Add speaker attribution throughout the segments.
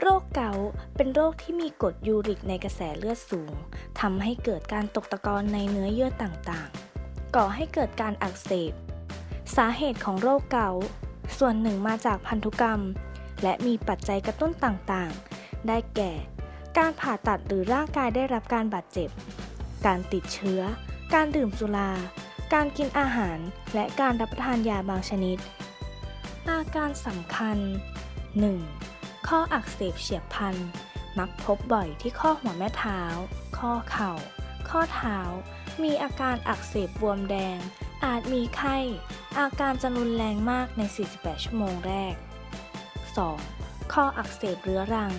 Speaker 1: โรคเกาต์เป็นโรคที่มีกรดยูริกในกระแสเลือดสูงทำให้เกิดการตกตะกอนในเนื้อเยื่อต่างๆ ก่อให้เกิดการอักเสบ สาเหตุของโรคเกาต์ส่วนหนึ่งมาจากพันธุกรรม และมีปัจจัยกระตุ้นต่างๆ ได้แก่ การผ่าตัดหรือร่างกายได้รับการบาดเจ็บ การติดเชื้อ การดื่มสุรา การกินอาหาร และการรับประทานยาบางชนิด อาการสำคัญ 1. ข้ออักเสบเฉียบพลัน มักพบบ่อยที่ข้อหัวแม่เท้า ข้อเข่า ข้อเท้า มีอาการอักเสบบวมแดง อาจมีไข้ อาการจะรุนแรงมากใน 48 ชั่วโมงแรก 2. ข้ออักเสบเรื้อรัง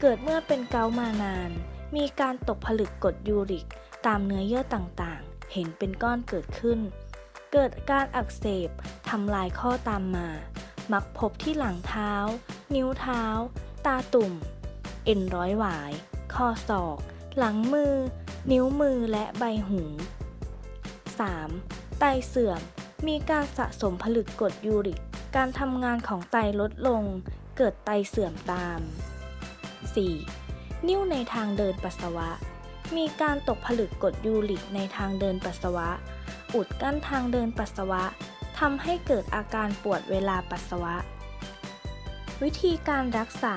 Speaker 1: เกิดเมื่อเป็นเกามานาน มีการตกผลึกกรดยูริก ตามเนื้อเยื่อต่างๆ เห็นเป็นก้อนเกิดขึ้น เกิดการอักเสบทำลายข้อตามมา มักพบที่หลังเท้า นิ้วเท้า ตาตุ่ม เอ็นร้อยหวาย ข้อศอก หลังมือ นิ้วมือและใบหู 3. ไตเสื่อม มีการสะสมผลึกกรดยูริก การทำงานของไตลดลง เกิดไตเสื่อมตาม 4. นิ่วในทางเดินปัสสาวะ มีการตกผลึกกรดยูริกในทางเดินปัสสาวะ อุดกั้นทางเดินปัสสาวะทำให้เกิดอาการปวดเวลาปัสสาวะ วิธีการรักษา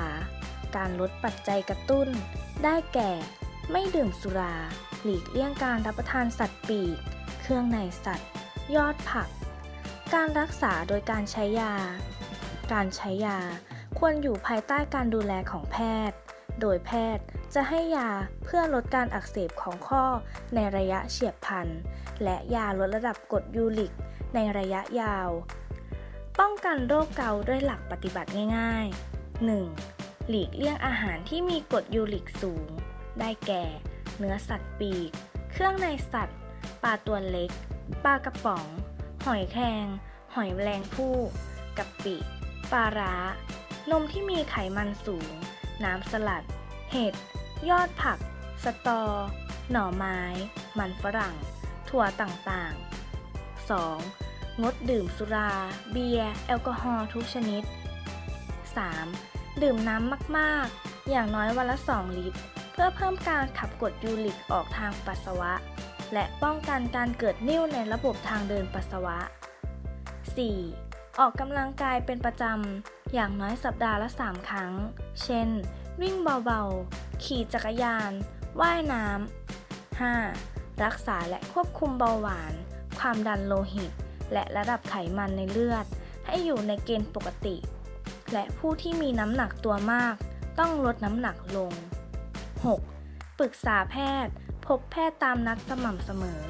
Speaker 1: การลดปัจจัยกระตุ้น ได้แก่ ไม่ดื่มสุรา หลีกเลี่ยงการรับประทานสัตว์ปีก เครื่องในสัตว์ ยอดผัก การรักษาโดยการใช้ยา การใช้ยาควรอยู่ภายใต้การดูแลของแพทย์ โดยแพทย์จะให้ยาเพื่อลดการอักเสบของข้อในระยะเฉียบพลัน และยาลดระดับกรดยูริกในระยะยาว ป้องกันโรคเกาต์ด้วยหลักปฏิบัติง่าย ๆ 1. หลีกเลี่ยงอาหารที่มีกรดยูริกสูง ได้แก่ เนื้อสัตว์ปีก เครื่องในสัตว์ ปลาตัวเล็ก ปลากระป๋อง หอยแครง หอยแมลงภู่กะปิ ปลาร้า นมที่มีไขมันสูง น้ำสลัด เห็ด ยอดผัก สตอ หน่อไม้ มันฝรั่ง ถั่วต่างๆ 2. งดดื่มสุรา เบียร์ แอลกอฮอล์ทุกชนิด 3. ดื่มน้ำมากๆ อย่างน้อยวันละ 2 ลิตร เพื่อเพิ่มการขับกรดยูริกออกทางปัสสาวะ และป้องกันการเกิดนิ่วในระบบทางเดินปัสสาวะ 4. ออกกำลังกายเป็นประจำ อย่างน้อยสัปดาห์ละ 3 ครั้ง เช่น วิ่งเบาๆ ขี่จักรยาน ว่ายน้ำ 5. รักษาและควบคุมเบาหวาน ความดันโลหิต และระดับไขมันในเลือด ให้อยู่ในเกณฑ์ปกติ และผู้ที่มีน้ำหนักตัวมาก ต้องลดน้ำหนักลง 6. ปรึกษาแพทย์ พบแพทย์ตามนัดสม่ำเสมอ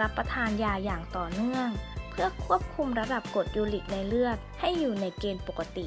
Speaker 1: รับประทานยาอย่างต่อเนื่อง เพื่อควบคุมระดับกรดยูริกในเลือดให้อยู่ในเกณฑ์ปกติ